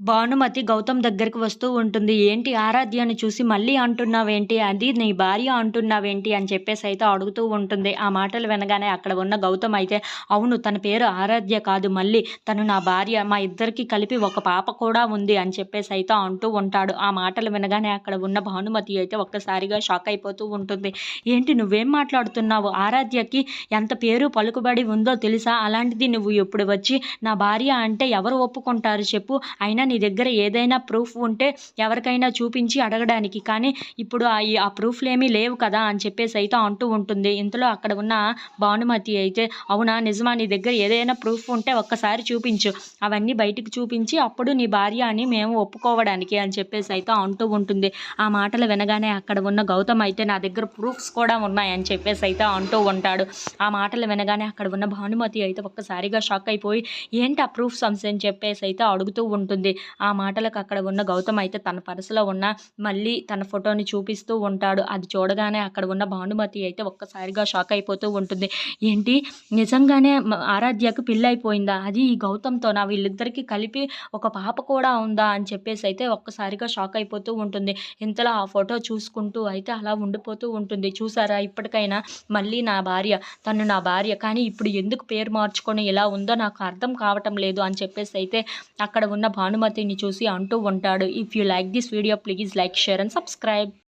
భానుమతి గౌతమ్ దగ్గరికి వస్తూ ఉంటుంది. ఏంటి ఆరాధ్యాన్ని చూసి మళ్ళీ అంటున్నావేంటి? అది నీ భార్య అంటున్నావేంటి? అని చెప్పేసి అయితే అడుగుతూ ఉంటుంది. ఆ మాటలు వినగానే అక్కడ ఉన్న గౌతమ్ అయితే అవును తన పేరు ఆరాధ్య కాదు. మళ్ళీ తను నా భార్య మా ఇద్దరికి కలిపి ఒక పాప కూడా ఉంది అని చెప్పేసి అయితే అంటూ ఉంటాడు. ఆ మాటలు వినగానే అక్కడ ఉన్న భానుమతి అయితే ఒక్కసారిగా షాక్ అయిపోతూ ఉంటుంది. ఏంటి నువ్వేం మాట్లాడుతున్నావు? ఆరాధ్యకి ఎంత పేరు పలుకుబడి ఉందో తెలుసా? అలాంటిది నువ్వు ఇప్పుడు వచ్చి నా భార్య అంటే ఎవరు ఒప్పుకుంటారు చెప్పు. అయినా నీ దగ్గర ఏదైనా ప్రూఫ్ ఉంటే ఎవరికైనా చూపించి అడగడానికి. కానీ ఇప్పుడు ఆ ప్రూఫ్లు ఏమీ లేవు కదా అని చెప్పేసి అయితే అంటూ ఉంటుంది. ఇంతలో అక్కడ ఉన్న భానుమతి అయితే అవునా నిజమా? నీ దగ్గర ఏదైనా ప్రూఫ్ ఉంటే ఒక్కసారి చూపించు. అవన్నీ బయటికి చూపించి అప్పుడు నీ భార్య అని మేము ఒప్పుకోవడానికి అని చెప్పేసి అయితే అంటూ ఉంటుంది. ఆ మాటలు వినగానే అక్కడ ఉన్న గౌతమ్ అయితే నా దగ్గర ప్రూఫ్స్ కూడా ఉన్నాయని చెప్పేసి అయితే అంటూ ఉంటాడు. ఆ మాటలు వినగానే అక్కడ ఉన్న భానుమతి అయితే ఒక్కసారిగా షాక్ అయిపోయి ఏంటి ఆ ప్రూఫ్స్ అని చెప్పేసి అయితే అడుగుతూ ఉంటుంది. ఆ మాటలకు అక్కడ ఉన్న గౌతమ్ అయితే తన పర్సులో ఉన్న మళ్ళీ తన ఫోటోని చూపిస్తూ ఉంటాడు. అది చూడగానే అక్కడ ఉన్న భానుమతి అయితే ఒక్కసారిగా షాక్ అయిపోతూ ఉంటుంది. ఏంటి? నిజంగానే ఆరాధ్యకు పెళ్ళి అయిపోయిందా అది ఈ గౌతమ్తో నా వీళ్ళిద్దరికీ కలిపి ఒక పాప కూడా ఉందా? అని చెప్పేసి అయితే ఒక్కసారిగా షాక్ అయిపోతూ ఉంటుంది. ఇంతలో ఆ ఫోటో చూసుకుంటూ అయితే అలా ఉండిపోతూ ఉంటుంది. చూసారా? ఇప్పటికైనా మళ్ళీ నా భార్య తను నా భార్య. కానీ ఇప్పుడు ఎందుకు పేరు మార్చుకొని ఇలా ఉందో నాకు అర్థం కావటం లేదు అని చెప్పేసి అయితే అక్కడ ఉన్న భానుమతి భానుమతిని చూసి అంటూ ఉంటాడు. If you like this video please like share and subscribe